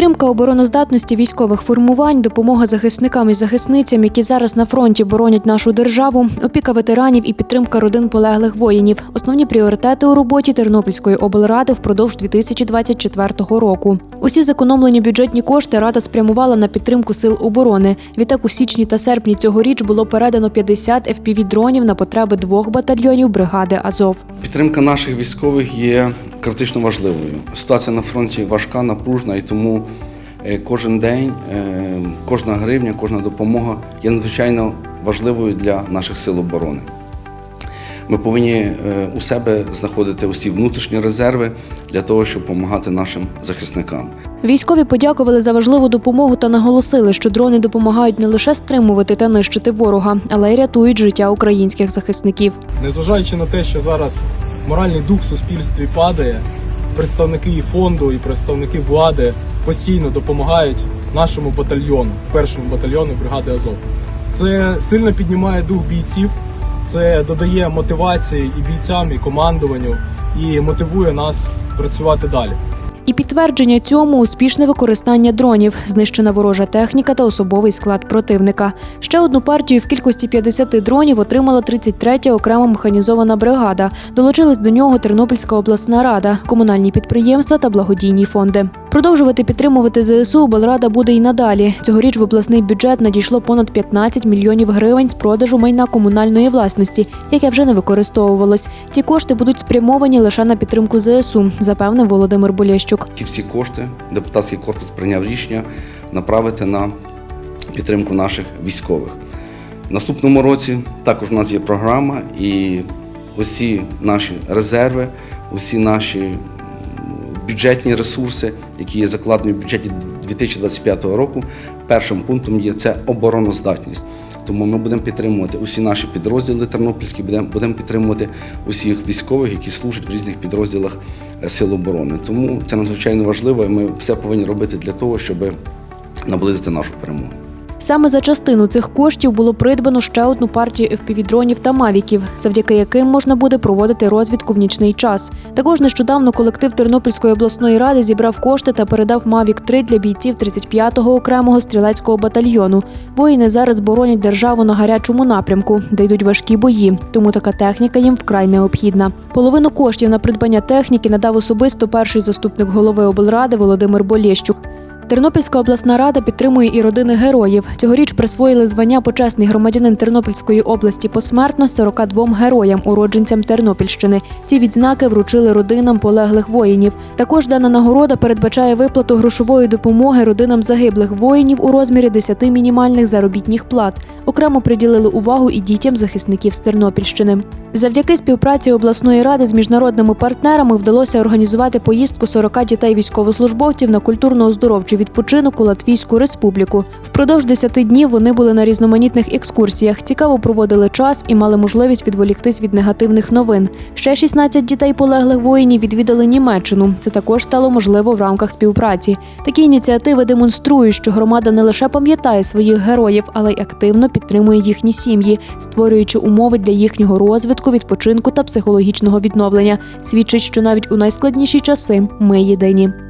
Підтримка обороноздатності військових формувань, допомога захисникам і захисницям, які зараз на фронті боронять нашу державу, опіка ветеранів і підтримка родин полеглих воїнів основні пріоритети у роботі Тернопільської облради впродовж 2024 року. Усі зекономлені бюджетні кошти рада спрямувала на підтримку сил оборони. Відтак у січні та серпні цьогоріч було передано 50 FPV-дронів на потреби двох батальйонів бригади Азов. Підтримка наших військових є критично важливою. Ситуація на фронті важка, напружена, і тому е, кожен день, е, кожна гривня, кожна допомога є надзвичайно важливою для наших сил оборони. Ми повинні е, у себе знаходити усі внутрішні резерви для того, щоб допомагати нашим захисникам. Військові подякували за важливу допомогу та наголосили, що дрони допомагають не лише стримувати та нищити ворога, але й рятують життя українських захисників. Незважаючи на те, що зараз моральний дух в суспільстві падає, представники і фонду і представники влади постійно допомагають нашому батальйону, першому батальйону бригади Азов. Це сильно піднімає дух бійців, це додає мотивації і бійцям, і командуванню, і мотивує нас працювати далі. І підтвердження цьому успішне використання дронів, знищена ворожа техніка та особовий склад противника. Ще одну партію в кількості 50 дронів отримала 33-я окрема механізована бригада. Долучились до нього Тернопільська обласна рада, комунальні підприємства та благодійні фонди. Продовжувати підтримувати ЗСУ облрада буде і надалі. Цьогоріч в обласний бюджет надійшло понад 15 мільйонів гривень з продажу майна комунальної власності, яке вже не використовувалось. Ці кошти будуть спрямовані лише на підтримку ЗСУ, запевнив Володимир Болєщук. Ті всі кошти депутатський корпус прийняв рішення направити на підтримку наших військових. В наступному році також у нас є програма, і усі наші резерви, усі наші бюджетні ресурси, які є закладені в бюджеті 2025 року, першим пунктом є це обороноздатність. Тому ми будемо підтримувати усі наші підрозділи тернопільські, будемо, будемо підтримувати усіх військових, які служать в різних підрозділах е, Сил оборони. Тому це надзвичайно важливо, і ми все повинні робити для того, щоб наблизити нашу перемогу. Саме за частину цих коштів було придбано ще одну партію FPV-дронів та мавіків, завдяки яким можна буде проводити розвідку в нічний час. Також нещодавно колектив Тернопільської обласної ради зібрав кошти та передав Мавік 3 для бійців 35-го окремого стрілецького батальйону. Воїни зараз боронять державу на гарячому напрямку, де йдуть важкі бої, тому така техніка їм вкрай необхідна. Половину коштів на придбання техніки надав особисто перший заступник голови облради Володимир Болєщук. Тернопільська обласна рада підтримує і родини героїв. Цьогоріч присвоїли звання почесний громадянин Тернопільської області посмертно 42 героям, уродженцям Тернопільщини. Ці відзнаки вручили родинам полеглих воїнів. Також дана нагорода передбачає виплату грошової допомоги родинам загиблих воїнів у розмірі 10 мінімальних заробітних плат. Окремо приділили увагу і дітям захисників з Тернопільщини. Завдяки співпраці обласної ради з міжнародними партнерами вдалося організувати поїздку 40 дітей військовослужбовців на культурно-оздоровчий відпочинок у Латвійську республіку. Впродовж 10 днів вони були на різноманітних екскурсіях, цікаво проводили час і мали можливість відволіктись від негативних новин. Ще 16 дітей полеглих воїнів відвідали Німеччину. Це також стало можливо в рамках співпраці. Такі ініціативи демонструють, що громада не лише пам'ятає своїх героїв, але й активно підтримує їхні сім'ї, створюючи умови для їхнього розвитку, відпочинку та психологічного відновлення. Свідчить, що навіть у найскладніші часи ми єдині.